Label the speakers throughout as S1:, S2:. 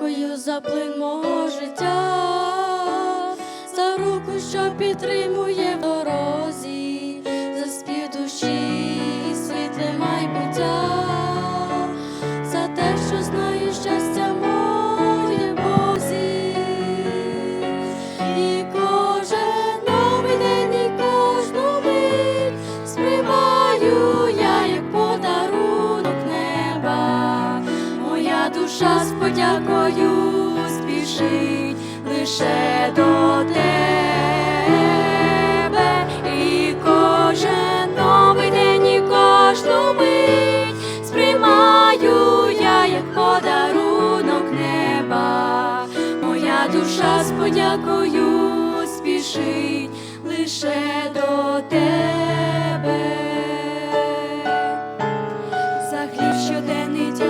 S1: дякую за плин життя, за руку, що підтримує душа подякою спішить лише до тебе. І кожен новий день, і кожну мить сприймаю я як подарунок неба. Моя душа з подякою спішить лише до тебе. За хліб щоденний дякую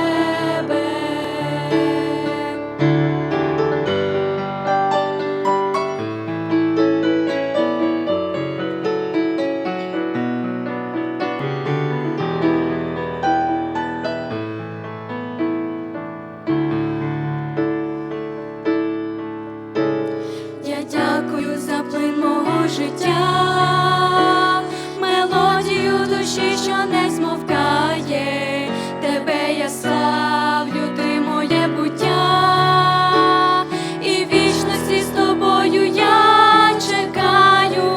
S1: Життя, мелодію душі, що не змовкає, тебе я славлю, ти моє буття, і вічності з тобою я чекаю,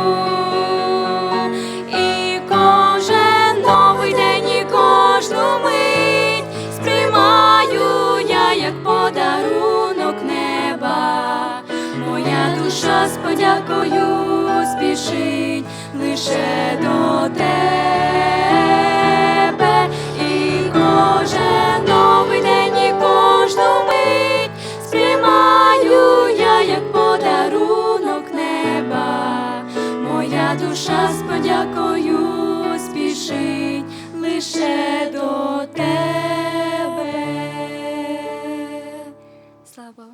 S1: і кожен новий день, і кожну мить сприймаю я як подарунок неба. Моя душа з подякою якою спішить лише до тебе. Слава.